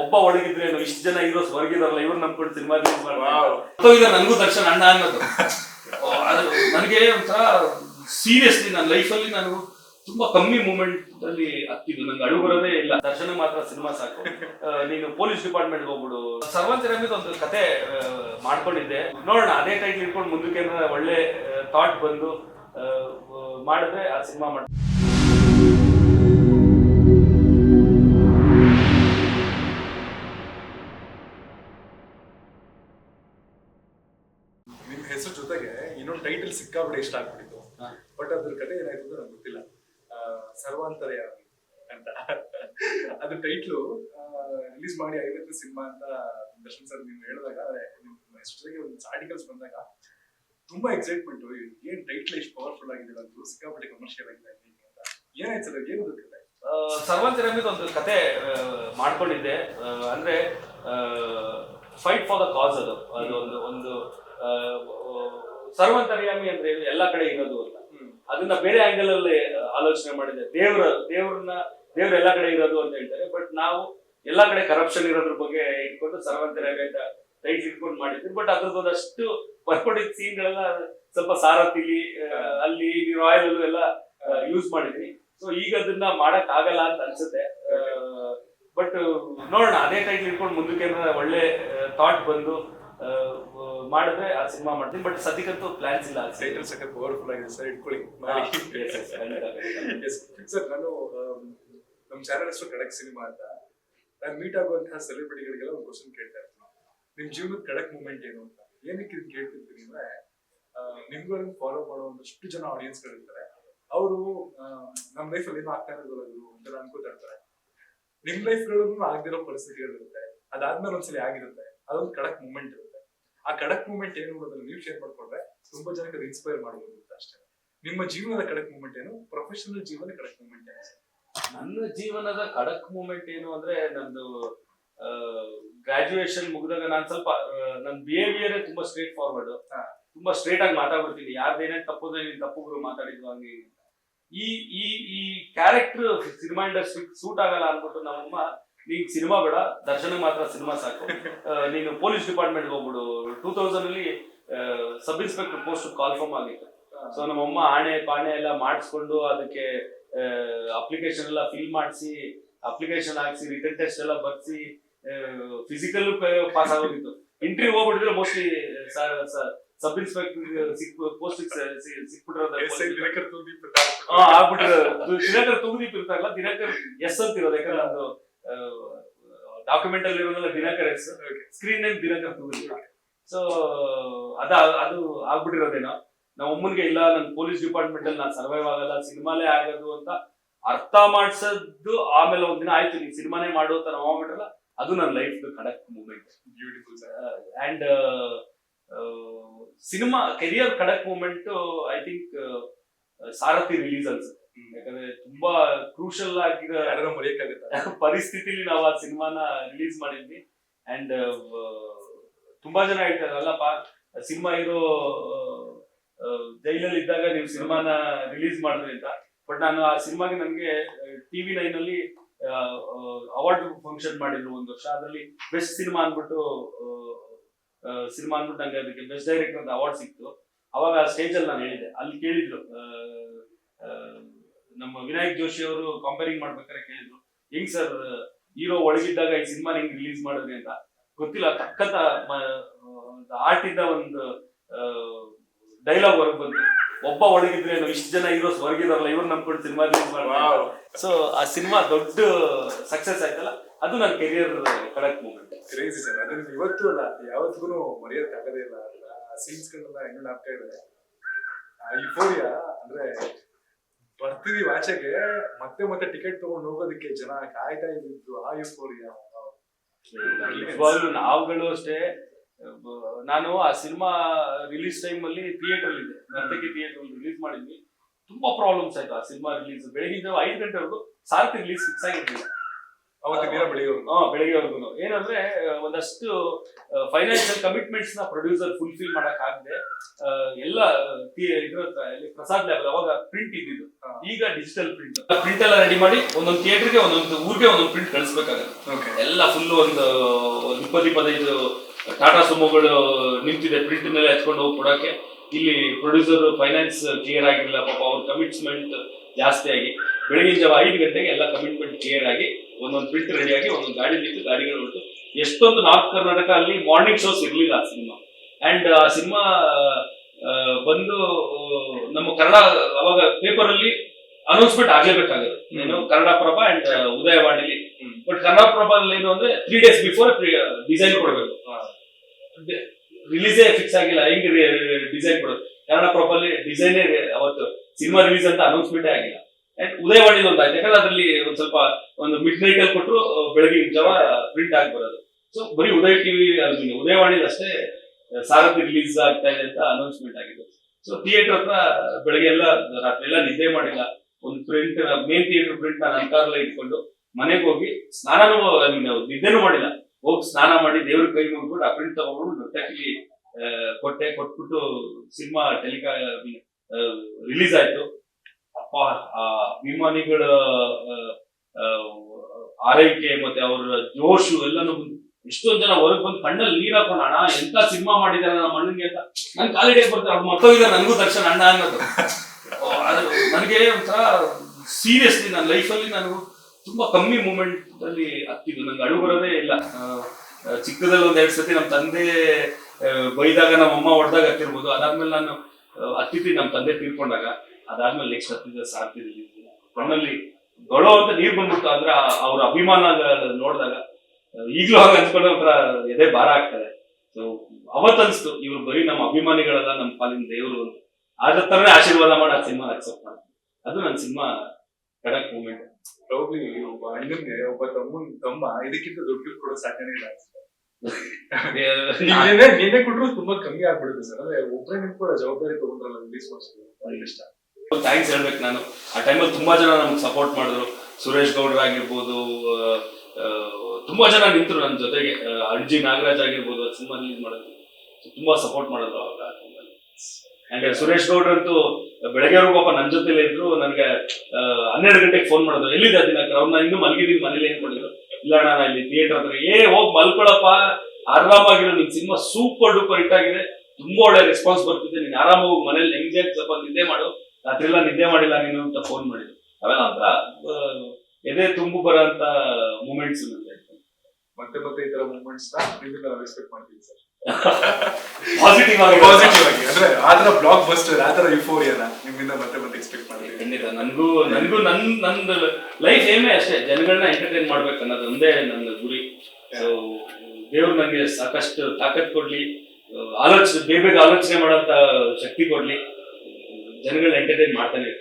ಒಬ್ಬ ಒಳಗಿದ್ರೆ ಏನು ಇಷ್ಟು ಜನ ಇರೋ ಹೊರಗಿದಾರಲ್ಲ ಇವ್ರು ನಂಬ್ಕೊಂಡು ಸಿನಿಮಾ ರಿಲೀಸ್. ಮಾಡಿ ನನಗೂ ದರ್ಶನ್ ಅಣ್ಣ ಅನ್ನೋದು. ನನಗೆ ಒಂಥರ ಸೀರಿಯಸ್ಲಿ ನನ್ನ ಲೈಫಲ್ಲಿ ನಾನು ತುಂಬಾ ಕಮ್ಮಿ ಮೂಮೆಂಟ್ ಅಲ್ಲಿ ಹತ್ತಿದ್ದು ನಂಗೆ ಅಳು ಬರೋದೇ ಇಲ್ಲ. ದರ್ಶನ ಮಾತ್ರ ಸಿನಿಮಾ ಸಾಕು. ನೀನು ಪೊಲೀಸ್ ಡಿಪಾರ್ಟ್ಮೆಂಟ್ ಹೋಗ್ಬಿಡು. ಸರ್ವಂತರ ಒಂದು ಕತೆ ಮಾಡ್ಕೊಂಡಿದ್ದೆ. ನೋಡೋಣ ಅದೇ ಟೈಟ್ಲ್ ಇಟ್ಕೊಂಡು ಮುಂದಕ್ಕೆ ಒಳ್ಳೆ ಥಾಟ್ ಬಂದು ಮಾಡಿದ್ರೆ ಆ ಸಿನಿಮಾ ಮಾಡಿ ಹೆಸರು ಜೊತೆಗೆ ಇನ್ನೊಂದು ಟೈಟಲ್ ಸಿಕ್ಕಾಬಿಡಿ ಇಷ್ಟ ಆಗ್ಬಿಟ್ಟಿತ್ತು. ಬಟ್ ಅದ್ರ ಕತೆ ಏನಾಯ್ತು ಅಂತ ನಂಗೆ ಗೊತ್ತಿಲ್ಲ. ಸರ್ವಾಂತರ ಸರ್ವಾಂತರ್ಯಾಮಿ ಅಂತ. ಅದು ಟೈಟ್ಲು ರಿಲೀಸ್ ಮಾಡಿ ಐವತ್ತು ಸಿನಿಮಾ ಅಂತ ದರ್ಶನ್ ಸರ್ ನೀವು ಹೇಳಿದಾಗ ಅಂದ್ರೆ ನಿಮ್ಮ ಹೆಸರು ಜೊತೆಗೆ ಒಂದು ಆರ್ಟಿಕಲ್ಸ್ ಬಂದಾಗ ತುಂಬಾ ಎಕ್ಸೈಟ್ಮೆಂಟ್ ಏನ್ ಟೈಟ್ಲ್ ಎಷ್ಟು ಪವರ್ಫುಲ್ ಆಗಿದೆ ಅಂತ ಸಿಕ್ಕಾಪಟ್ಟೆ ಕಮರ್ಷಿಯಲ್ ಆಗಿದೆ ಅಂತ ಏನಾಯ್ತು ಸರ್ ಏನು ಕತೆ? ಸರ್ವಂತರ ಒಂದು ಕತೆ ಮಾಡ್ಕೊಂಡಿದ್ದೆ. ಅಂದ್ರೆ ಫೈಟ್ ಫಾರ್ ದ ಕಾಸ್ ಅದು. ಅದು ಒಂದು ಒಂದು ಸರ್ವಂತರ್ಯಾಮಿ ಅಂದ್ರೆ? ಎಲ್ಲ ಕಡೆ ಇರೋದು ಅಂತ. ಅದನ್ನ ಬೇರೆ ಆಂಗಲ್ ಅಲ್ಲಿ ಆಲೋಚನೆ ಮಾಡಿದೆ. ದೇವ್ರ ದೇವ್ರನ್ನ ದೇವ್ರ ಎಲ್ಲ ಕಡೆ ಇರೋದು ಅಂತ ಹೇಳ್ತಾರೆ. ಬಟ್ ನಾವು ಎಲ್ಲಾ ಕಡೆ ಕರಪ್ಷನ್ ಇರೋದ್ರ ಬಗ್ಗೆ ಇಟ್ಕೊಂಡು ಸರ್ವಂತರ್ಯಾಮಿ ಅಂತ ಟೈಟ್ ಇಟ್ಕೊಂಡು ಮಾಡಿದ್ವಿ ಬಟ್ ಅದ್ರದ್ದು ಒಂದಷ್ಟು ಸೀನ್ ಸೀನ್ಗಳೆಲ್ಲ ಸ್ವಲ್ಪ ಸಾರಥಿಲಿ ತಿಳಿ ಅಲ್ಲಿ ರಾಯಲ್ ಎಲ್ಲ ಯೂಸ್ ಮಾಡಿದ್ವಿ. ಸೊ ಈಗ ಅದನ್ನ ಮಾಡಕ್ ಆಗಲ್ಲ ಅಂತ ಅನ್ಸುತ್ತೆ. ಬಟ್ ನೋಡೋಣ. ಅದೇ ಟೈಟ್ ಇಟ್ಕೊಂಡು ಮುಂದಕ್ಕೆ ಒಳ್ಳೆ ಥಾಟ್ ಬಂದು ಮಾಡಿದ್ರೆ ಆ ಸಿನಿಮಾ ಮಾಡ್ತೀನಿ. ಬಟ್ ಸದ್ಯಕ್ಕಂತೂ ಪ್ಲಾನ್ಸ್ ಇಲ್ಲ ಟೈಟಲ್ ಸಕ್ಕ ಪವರ್ಫುಲ್ ಆಗಿದೆ ಸರ್ ಇಟ್ಕೊಳ್ಳಿ. ಸರ್ ನಾನು ನಮ್ಮ ಚಾನಲ್ ಹೆಸರು ಕಡಕ್ ಸಿನಿಮಾ ಅಂತ. ನಾನು ಮೀಟ್ ಆಗುವಂತಹ ಸೆಲೆಬ್ರಿಟಿಗಳಿಗೆಲ್ಲ ಒಂದು ಕ್ವಶನ್ ಕೇಳ್ತಾ ಇರ್ತೀನಿ. ನಿಮ್ಮ ಜೀವನದ ಕಡಕ್ ಮೂಮೆಂಟ್ ಏನು ಅಂತ. ಏನಕ್ಕೆ ಇದನ್ನ ಕೇಳ್ತಿರ್ತೀನಿ ಅಂದ್ರೆ ಆ, ಫಾಲೋ ಮಾಡೋ ಒಂದಷ್ಟು ಜನ ಆಡಿಯನ್ಸ್ ಗಳಿರ್ತಾರೆ ಅವರು ನಮ್ಮ ಲೈಫಲ್ಲಿ ಏನೋ ಆಗ್ತಾ ಇರೋದು ಅಂತ ಅನ್ಕೋತಾ ಇರ್ತಾರೆ. ನಿಮ್ ಲೈಫ್ ಗಳಲ್ಲೂ ಆಗದಿರೋ ಪರಿಸ್ಥಿತಿಗಳಿರುತ್ತೆ. ಅದಾದ್ಮೇಲೆ ಒಂದ್ಸಲಿ ಆಗಿರುತ್ತೆ. ಅದೊಂದು ಕಡಕ್ ಮೂಮೆಂಟ್ ಇರುತ್ತೆ ಆ ಕಡಕ್ ಮೂಮೆಂಟ್ ಏನು ಅನ್ನೋದನ್ನ ನೀವು ಶೇರ್ ಮಾಡ್ಕೊಂಡ್ರೆ ತುಂಬಾ ಜನಕ್ಕೆ ಇನ್ಸ್ಪೈರ್ ಮಾಡಬಹುದು ಅಂತ ಅಷ್ಟೇ. ನಿಮ್ಮ ಜೀವನದ ಕಡಕ್ ಮೂಮೆಂಟ್ ಏನು? ಪ್ರೊಫೆಷನಲ್ ಜೀವನದ ಕಡಕ್ ಮೂಮೆಂಟ್ ಏನು ನನ್ನ ಜೀವನದ ಕಡಕ್ ಮೂಮೆಂಟ್ ಏನು ಅಂದ್ರೆ ನಂದು ಗ್ರಾಜುಯೇಷನ್ ಮುಗಿದಾಗ ನಾನು ಸ್ವಲ್ಪ ನನ್ನ ಬಿಹೇವಿಯರ್ ತುಂಬಾ ಸ್ಟ್ರೇಟ್ ಫಾರ್ವರ್ಡ್. ತುಂಬಾ ಸ್ಟ್ರೇಟ್ ಆಗಿ ಮಾತಾಡ್ಬಿಡ್ತೀನಿ. ಯಾರ್ದೇನೇ ತಪ್ಪದ್ರೆ ನೀನ್ ತಪ್ಪು ಗುರು ಮಾತಾಡಿದ್ವು ಹಂಗೆ ಅಂತ. ಈ ಈ ಈ ಕ್ಯಾರೆಕ್ಟರ್ ಸಿನಿಮಾ ಇಂಡಸ್ಟ್ರಿ ಸೂಟ್ ಆಗಲ್ಲ ಅನ್ಬಿಟ್ಟು ನಮ್ಮಮ್ಮ ನೀನ್ ಸಿನಿಮಾ ಬೇಡ ದರ್ಶನ ಮಾತ್ರ ಸಿನಿಮಾ ಸಾಕು. ನೀನು ಪೊಲೀಸ್ ಡಿಪಾರ್ಟ್ಮೆಂಟ್ ಹೋಗ್ಬಿಡು. ಟೂ ತೌಸಂಡ್ ಅಲ್ಲಿ ಸಬ್ ಇನ್ಸ್ಪೆಕ್ಟರ್ ಪೋಸ್ಟ್ ಕಾಲ್ಫರ್ಮ್ ಆಗಿತ್ತು. ಸೊ ನಮ್ಮಮ್ಮ ಆಣೆ ಪಾಣೆ ಎಲ್ಲ ಮಾಡಿಸ್ಕೊಂಡು ಅದಕ್ಕೆ ಅಪ್ಲಿಕೇಶನ್ ಎಲ್ಲ ಫಿಲ್ ಮಾಡಿಸಿ ಅಪ್ಲಿಕೇಶನ್ ಹಾಕ್ಸಿ ರಿಟರ್ನ್ ಟೆಸ್ಟ್ ಎಲ್ಲ ಬರ್ಸಿ ಫಿಸಿಕಲ್ ಪಾಸ್ ಆಗೋಗಿತ್ತು ಇಂಟರ್ವ್ಯೂ ಹೋಗ್ಬಿಟ್ಟಿದ್ರೆ ಮೋಸ್ಟ್ಲಿ ಸಬ್ ಇನ್ಸ್ಪೆಕ್ಟರ್ ಸಿಕ್ ಪೋಸ್ಟ್ ಸಿಕ್ಬಿಟ್ರೆ ಸಿಕ್ಬಿಟ್ಟಿರೋದು ದಿನಕರ್ ತುಂಬಿ ಪ್ರತಾಪ್ ಹಾ ಆಗ್ಬಿಟ್ಟಿರೋದು ದಿನಕರ್ ತುಗುದೀಪ್ ಇರ್ತಾರಲ್ಲ ದಿನಕರ್ ಎಸ್ ಅಂತ ಇರೋದು ಯಾಕಂದ್ರೆ ನಂದು ಡಾಕ್ಯುಮೆಂಟ್ ಅಲ್ಲಿ ಇರೋದಲ್ಲ Dinakar screen name Dinakar Thoogudeep so ಅದ ಅದು ಆಗ್ಬಿಟ್ಟಿರೋದೇನೋ ನಮ್ಮ ಅಮ್ಮನ್ಗೆ ಇಲ್ಲ ನನ್ ಪೊಲೀಸ್ ಡಿಪಾರ್ಟ್ಮೆಂಟ್ ಅಲ್ಲಿ ನಾನು ಸರ್ವೈವ್ ಆಗಲ್ಲ ಸಿನಿಮಾಲೇ ಆಗೋದು ಅಂತ ಅರ್ಥ ಮಾಡ್ಸದ್ದು ಆಮೇಲೆ ಒಂದಿನ ಆಯ್ತು ನೀನ್ ಸಿನಿಮಾನೇ ಮಾಡು ಅಂತ ನಾವು ಮಾಡ್ಬಿಟ್ರಲ್ಲ ಅದು ನನ್ನ life kadak moment beautiful and cinema career kadak moment I think Saarathi release ಅನ್ಸುತ್ತೆ. ಯಾಕಂದ್ರೆ ತುಂಬಾ ಕ್ರೂಷಲ್ ಆಗಿರೋ ಪರಿಸ್ಥಿತಿಲಿ ನಾವು ಆ ಸಿನಿಮಾನ ರಿಲೀಸ್ ಮಾಡಿದ್ವಿ. ಅಂಡ್ ತುಂಬಾ ಜನ ಹೇಳ್ತಾರೆ ಅಲ್ಲಪ್ಪ ಸಿನಿಮಾ ಇರೋ ಜೈಲಲ್ಲಿ ಇದ್ದಾಗ ನೀವು ಸಿನಿಮಾನ ರಿಲೀಸ್ ಮಾಡಿದ್ರಿ ಅಂತ. ಬಟ್ ನಾನು ಆ ಸಿನಿಮಾಗೆ ನನಗೆ ಟಿವಿ ನೈನ್ ಅಲ್ಲಿ ಅವಾರ್ಡ್ ಫಂಕ್ಷನ್ ಮಾಡಿದ್ರು ಒಂದು ವರ್ಷ. ಅದರಲ್ಲಿ ಬೆಸ್ಟ್ ಸಿನಿಮಾ ಅನ್ಬಿಟ್ಟು ಸಿನಿಮಾ ಅನ್ಬಿಟ್ಟು ನಂಗೆ ಅದಕ್ಕೆ ಬೆಸ್ಟ್ ಡೈರೆಕ್ಟರ್ ಅಂತ ಅವಾರ್ಡ್ ಸಿಕ್ತು. ಅವಾಗ ಆ ಸ್ಟೇಜ್ ಅಲ್ಲಿ ನಾನು ಹೇಳಿದೆ ಅಲ್ಲಿ ಕೇಳಿದ್ರು ನಮ್ಮ ವಿನಾಯಕ್ ಜೋಶಿ ಅವರು ಕಂಪೇರಿಂಗ್ ಮಾಡ್ಬೇಕಾದ್ರೆ ಕೇಳಿದ್ರು ಹೆಂಗ್ ಸರ್ ಹೀರೋ ಒಳಗಿದ್ದಾಗ ಈ ಸಿನಿಮಾ ಹೆಂಗ್ ರಿಲೀಸ್ ಮಾಡಿದ್ರಿ ಅಂತ? ಗೊತ್ತಿಲ್ಲ ತಕ್ಕಂತ ಆರ್ಟ್ ಇಂದ ಒಂದು ಡೈಲಾಗ್ ಹೊರಗೆ ಬಂತು. ಒಬ್ಬ ಒಳಗಿದ್ರೆ ನಾವು ಇಷ್ಟು ಜನ ಹೀರೋಸ್ ಹೊರಗಿದಾರಲ್ಲ ಇವ್ರು ನಂಬ್ಕೊಂಡು ಸಿನಿಮಾ ರಿಲೀಸ್ ಮಾಡ್ತಾರೆ ಸೊ ಆ ಸಿನಿಮಾ ದೊಡ್ಡ ಸಕ್ಸಸ್ ಆಯ್ತಲ್ಲ ಅದು ನನ್ನ ಕೆರಿಯರ್ ಕಡಕ್ ಮೂಮೆಂಟ್ ಕ್ರೇಜಿ ಸರ್ ಅದನ್ನ ಇವತ್ತು ಅಲ್ಲ ಯಾವತ್ತಿಗೂ ಆಗದೇ ಇಲ್ಲ. ಆ ಸೀನ್ಸ್ ಗಳನ್ನ ಹೆಂಗ್ ಆಗ್ತಾ ಇದೆ. ಯುಫೋರಿಯಾ ಅಂದ್ರೆ ಬರ್ತಿದೀವಿ ಆಚೆಗೆ. ಮತ್ತೆ ಮತ್ತೆ ಟಿಕೆಟ್ ತಗೊಂಡು ಹೋಗೋದಕ್ಕೆ ಜನ ಕಾಯ್ತಾ ಇದ್ದಿದ್ದು ಆ ಯುಫೋರಿಯಾ ನಾವುಗಳು ಅಷ್ಟೇ. ನಾನು ಆ ಸಿನಿಮಾ ರಿಲೀಸ್ ಟೈಮ್ ಅಲ್ಲಿ ಥಿಯೇಟರ್ ಇದೆ ನರ್ತಕಿ ಥಿಯೇಟರ್ ರಿಲೀಸ್ ಮಾಡಿದ್ವಿ. ತುಂಬಾ ಪ್ರಾಬ್ಲಮ್ಸ್ ಆಯ್ತು ಆ ಸಿನಿಮಾ ರಿಲೀಸ್ ಬೆಳಗಿನ ಐದು ಗಂಟೆವರೆಗೂ ಸಾರಥಿ ರಿಲೀಸ್ ಫಿಕ್ಸ್ ಆಗಿರ್ಲಿಲ್ಲ. ಅವತ್ತಿನ ದಿನ ಬೆಳಿಗ್ಗೆ ಹಾ ಬೆಳಿಗ್ಗೆವರೆಗೂ ಏನಂದ್ರೆ ಒಂದಷ್ಟು ಫೈನಾನ್ಷಿಯಲ್ ಕಮಿಟ್ಮೆಂಟ್ಸ್ನ ಪ್ರೊಡ್ಯೂಸರ್ ಫುಲ್ಫಿಲ್ ಮಾಡಕ್ ಆಗದೆ ಎಲ್ಲ ಇದ್ರ ಇಲ್ಲಿ ಪ್ರಸಾದ್ ಲೆವೆಲ್ ಅವಾಗ ಪ್ರಿಂಟ್ ಇದ್ದಿದ್ದು. ಈಗ ಡಿಜಿಟಲ್ ಪ್ರಿಂಟ್ ಪ್ರಿಂಟ್ ಎಲ್ಲ ರೆಡಿ ಮಾಡಿ ಒಂದೊಂದು ಥಿಯೇಟರ್ಗೆ ಒಂದೊಂದು ಊರಿಗೆ ಒಂದೊಂದು ಪ್ರಿಂಟ್ ಕಳಿಸ್ಬೇಕಾಗತ್ತೆ. ಎಲ್ಲ ಫುಲ್ ಒಂದು ಒಂದು ಇಪ್ಪತ್ತು ಇಪ್ಪತ್ತೈದು ಟಾಟಾ ಸುಮೋಗಳು ನಿಂತಿದೆ ಪ್ರಿಂಟ್ ಮೇಲೆ ಹಚ್ಕೊಂಡು ಹೋಗಿ ಕೊಡಕ್ಕೆ. ಇಲ್ಲಿ ಪ್ರೊಡ್ಯೂಸರ್ ಫೈನಾನ್ಸ್ ಕ್ಲಿಯರ್ ಆಗಿರಲಿಲ್ಲ ಪಾಪ ಅವ್ರ ಕಮಿಟ್ಮೆಂಟ್ ಜಾಸ್ತಿ ಆಗಿ. ಬೆಳಗಿನ ಜಾವ ಐದು ಗಂಟೆಗೆ ಎಲ್ಲ ಕಮಿಟ್ಮೆಂಟ್ ಕ್ಲಿಯರ್ ಆಗಿ ಒಂದೊಂದು ಫಿಲ್ಟರ್ ರೆಡಿ ಆಗಿ ಒಂದೊಂದು ಗಾಡಿ ನಿಂತು ಗಾಡಿಗಳು ಹೊರಟು ಎಷ್ಟೊಂದು ನಾರ್ತ್ ಕರ್ನಾಟಕ ಅಲ್ಲಿ ಮಾರ್ನಿಂಗ್ ಶೋಸ್ ಇರಲಿಲ್ಲ ಆ ಸಿನಿಮಾ. ಅಂಡ್ ಆ ಸಿನಿಮಾ ಬಂದು ನಮ್ಮ ಕನ್ನಡ ಅವಾಗ ಪೇಪರ್ ಅಲ್ಲಿ ಅನೌನ್ಸ್ಮೆಂಟ್ ಆಗ್ಲೇಬೇಕಾಗುತ್ತೆ ಏನು ಕನ್ನಡ ಪ್ರಭಾ ಅಂಡ್ ಉದಯವಾಣಿಲಿ. ಬಟ್ ಕನ್ನಡ ಪ್ರಭದಲ್ಲಿ ಏನು ಅಂದ್ರೆ ತ್ರೀ ಡೇಸ್ ಬಿಫೋರ್ ಡಿಸೈನ್ ಕೊಡಬೇಕು. ರಿಲೀಸೇ ಫಿಕ್ಸ್ ಆಗಿಲ್ಲ. ಹೆಂಗ್ ಡಿಸೈನ್ ಕೊಡೋದು ಕನ್ನಡ ಪ್ರಭಲ್ಲಿ ಡಿಸೈನೇ ಅವತ್ತು ಸಿನಿಮಾ ರಿಲೀಸ್ ಅಂತ ಅನೌನ್ಸ್ಮೆಂಟೇ ಆಗಿಲ್ಲ. ಅಂಡ್ ಉದಯವಾಣಿ ಒಂದು ಆಯ್ತು ಯಾಕಂದ್ರೆ ಅದರಲ್ಲಿ ಒಂದ್ ಸ್ವಲ್ಪ ಒಂದು ಮಿಡ್ ನೈಟ್ ಅಲ್ಲಿ ಕೊಟ್ಟರು ಬೆಳಗಿನ ಜಾವ ಪ್ರಿಂಟ್ ಆಗಿ ಬರೋದು. ಸೊ ಬರೀ ಉದಯ ಟಿವಿ ಉದಯವಾಣಿ ಅಷ್ಟೇ ಸಾರಥಿ ರಿಲೀಸ್ ಆಗ್ತಾ ಇದೆ ಅಂತ ಅನೌನ್ಸ್ಮೆಂಟ್ ಆಗಿದೆ. ಸೊ ಥಿಯೇಟರ್ ಹತ್ರ ಬೆಳಗ್ಗೆ ಎಲ್ಲ, ರಾತ್ರಿ ಎಲ್ಲ ನಿದ್ದೆ ಮಾಡಿಲ್ಲ. ಒಂದು ಪ್ರಿಂಟ್ ಮೇನ್ ಥಿಯೇಟರ್ ಪ್ರಿಂಟ್ ನಾನು ಅಂಕಾರಲ್ಲ ಇಟ್ಕೊಂಡು ಮನೆಗೆ ಹೋಗಿ ಸ್ನಾನನೂ ನಿದ್ದೆನೂ ಮಾಡಿಲ್ಲ. ಹೋಗಿ ಸ್ನಾನ ಮಾಡಿ ದೇವ್ರ ಕೈ ನೋಡ್ಬಿಟ್ಟು ಆ ಪ್ರಿಂಟ್ ತಗೊಂಡು ನರ್ತಕಿ ಕೊಟ್ಟೆ, ಕೊಟ್ಬಿಟ್ಟು ಸಿನಿಮಾ ಟೆಲಿಕಾ ರಿಲೀಸ್ ಆಯ್ತು. ಅಪ್ಪ, ಆ, ಅಭಿಮಾನಿಗಳ ಆರೈಕೆ ಮತ್ತೆ ಅವರ ಜೋಶು ಎಲ್ಲಾನು ಎಷ್ಟೊಂದ್ ಜನ ಹೊರಗೆ ಬಂದು ಕಣ್ಣಲ್ಲಿ ನೀರ್ ಹಾಕೊಂಡು, ಅಣ್ಣ, ಎಂತ ಸಿನಿಮಾ ಮಾಡಿದಾರೆ ನಮ್ಮ ಅಣ್ಣನ್ಗೆ ಅಂತ? ನನ್ ಕಾಲಿಡೇ ಬರ್ತಾರೆ. ಅವ್ರು ಇದ್ದಾರೆ ನನಗೂ ದರ್ಶನ ಅಣ್ಣ ಅನ್ನೋದು. ನನಗೆ ಒಂಥರ ಸೀರಿಯಸ್ಲಿ ನನ್ನ ಲೈಫಲ್ಲಿ ನಾನು ತುಂಬಾ ಕಮ್ಮಿ ಮೂಮೆಂಟ್ ಅಲ್ಲಿ ಹತ್ತಿದ್ದು ನಂಗೆ ಅಳು ಬರೋದೇ ಇಲ್ಲ. ಚಿಕ್ಕದಲ್ಲಿ ಒಂದ್ ಎರಡ್ ಸತಿ ನಮ್ಮ ತಂದೆ ಬೈದಾಗ ನಮ್ಮ ಅಮ್ಮ ಹೊಡೆದಾಗ ಹತ್ತಿರ್ಬೋದು ಅದಾದ್ಮೇಲೆ ನಾನು ಹತ್ತಿದ್ದೀನಿ ಹತ್ತಿದ್ದಿ ನಮ್ಮ ತಂದೆ ತೀರ್ಕೊಂಡಾಗ, ಅದಾದ್ಮೇಲೆ ನೆಕ್ಸ್ಟ್ ಹತ್ತಿದ್ದ ಸಾರ್ತಿದ್ವಿ. ಕಣ್ಣಲ್ಲಿ ಗೊಳೋ ಅಂತ ನೀರ್ ಬಂದ್ಬಿಟ್ಟು ಅಂದ್ರೆ ಅವ್ರ ಅಭಿಮಾನ ನೋಡಿದಾಗ ಈಗ್ಲೂ ಹಾಗೆ ಅನ್ಸ್ಕೊಂಡ್ರೆ ಒಂಥರ ಎದೆ ಭಾರ ಆಗ್ತದೆ. ಸೊ ಅವತ್ ಅನ್ಸ್ತು ಇವ್ರು ಬರೀ ನಮ್ಮ ಅಭಿಮಾನಿಗಳಲ್ಲ ನಮ್ಮ ಪಾಲಿನ ದೇವರು ಅಂತ. ಅದ್ರ ತರನೇ ಆಶೀರ್ವಾದ ಮಾಡಿ ಆ ಸಿನಿಮಾ ಅಕ್ಸೆಪ್ಟ್ ಮಾಡ್ತೀನಿ ಅದು ನನ್ನ ಸಿನಿಮಾ ಕಡಕ್ ಮೂಮೆಂಟ್ ಪ್ರೌಡ್ಲಿ ಒಬ್ಬ ಅಣ್ಣನ್ಗೆ ಒಬ್ಬ ತಮ್ಮನ್ ತಮ್ಮ ಇದಕ್ಕಿಂತ ದೊಡ್ಡ ಕೊಡೋ ಸಾಧ್ಯನೇ ಇಲ್ಲ ಅನ್ಸುತ್ತೆ. ಕೊಟ್ಟರು ತುಂಬಾ ಕಮ್ಮಿ ಆಗ್ಬಿಡುತ್ತೆ ಸರ್. ಅಂದ್ರೆ ಒಬ್ಬರೇ ಕೂಡ ಜವಾಬ್ದಾರಿ ತಗೊಂಡ್ರಲ್ಲ ರಿಲೀಸ್ ಮಾಡಿಸ್ತಾರೆ ಇಷ್ಟ. ಥ್ಯಾಂಕ್ಸ್ ಹೇಳ್ಬೇಕು ನಾನು. ಆ ಟೈಮಲ್ಲಿ ತುಂಬಾ ಜನ ನಮ್ಗೆ ಸಪೋರ್ಟ್ ಮಾಡಿದ್ರು. ಸುರೇಶ್ ಗೌಡ್ರ ಆಗಿರ್ಬೋದು ತುಂಬಾ ಜನ ನಿಂತರು ನನ್ನ ಜೊತೆಗೆ. ಅರ್ಜಿ ನಾಗರಾಜ್ ಆಗಿರ್ಬೋದು ಸಿನಿಮಾ ರಿಲೀಸ್ ಮಾಡೋದು. ತುಂಬಾ ಸಪೋರ್ಟ್ ಮಾಡಿದ್ರು ಅವಾಗ ಅಂಡ್ ಸುರೇಶ್ ಗೌಡ್ರಂತೂ ಬೆಳಗ್ಗೆವರೆಗೂ ಪಾಪ ನನ್ನ ಜೊತೆಲೇ ಇದ್ರು. ನನಗೆ ಹನ್ನೆರಡು ಗಂಟೆಗೆ ಫೋನ್ ಮಾಡಿದ್ರು. ಎಲ್ಲಿದೆ ದಿನಕರ್? ಅವ್ರನ್ನ ಇನ್ನೂ ಮಲಗಿದ್ದೀನಿ ಮನೇಲಿ ಏನ್ ಮಾಡಿದ್ರು? ಇಲ್ಲ ನಾನು ಇಲ್ಲಿ ಥಿಯೇಟರ್ ಹತ್ರ. ಏ, ಹೋಗಿ ಮಲ್ಕೊಳಪ್ಪ. ಆರಾಮಾಗಿರೋ, ನಿನ್ ಸಿನಿಮಾ ಸೂಪರ್ ಡೂಪರ್ ಹಿಟ್ ಆಗಿದೆ. ತುಂಬಾ ಒಳ್ಳೆ ರೆಸ್ಪಾನ್ಸ್ ಬರ್ತಿದೆ. ನೀನ್ ಆರಾಮಾಗಿ ಮನೇಲಿ ಹೆಂಗೆ ಸ್ವಲ್ಪ ನಿದ್ದೆ ಮಾಡು. ರಾತ್ರಿ ಎಲ್ಲ ನಿದ್ದೆ ಮಾಡಿಲ್ಲ ನೀನು ಅಂತ ಫೋನ್ ಮಾಡಿದ್ರು ಅವೆಲ್ಲ ಒಂಥರ ಎದೆ ತುಂಬು ಬರೋ ಅಂತ ಮೂಮೆಂಟ್ಸ್ ಮತ್ತೆ ಮತ್ತೆ ಈ ತರ ಮೂಮೆಂಟ್ಸ್ ರೆಸ್ಪೆಕ್ಟ್ ನಿಮ್ಮಿಂದ ನಾವು ಎಕ್ಸ್ಪೆಕ್ಟ್ ಮಾಡ್ತೀವಿ ಸರ್. ಪಾಸಿಟಿವ್ ಆಗಿ ಪಾಸಿಟಿವ್ ಆಗಿ ಅಂದ್ರೆ ಆತರ ಬ್ಲಾಕ್ ಬಸ್ಟರ್ ಆತರ ಯುಫೋರಿಯಾನ ನಿಮ್ಮಿಂದ ಮತ್ತೆ ಮತ್ತೆ ಎಕ್ಸ್ಪೆಕ್ಟ್ ಮಾಡ್ತೀವಿ. ಖಂಡಿತ ನನ್ಗೂ ನನ್ಗೂ ನನ್ ನಂದು ಲೈಫ್ ಏಮೇ ಅಷ್ಟೇ ಜನಗಳನ್ನ ಎಂಟರ್ಟೈನ್ ಮಾಡ್ಬೇಕು ಅನ್ನೋದು ಒಂದೇ ನನ್ನ ಗುರಿ. ಸೊ ದೇವ್ರು ನನಗೆ ಸಾಕಷ್ಟು ತಾಕತ್ ಕೊಡ್ಲಿ ಆಲೋಚನೆ ಬೇಗ ಬೇಗ ಆಲೋಚನೆ ಮಾಡೋಂತ ಶಕ್ತಿ ಕೊಡ್ಲಿ. ಜನಗಳನ್ನ ಎಂಟರ್ಟೈನ್ ಮಾಡ್ತಾನೆ ಇರ್ತೀನಿ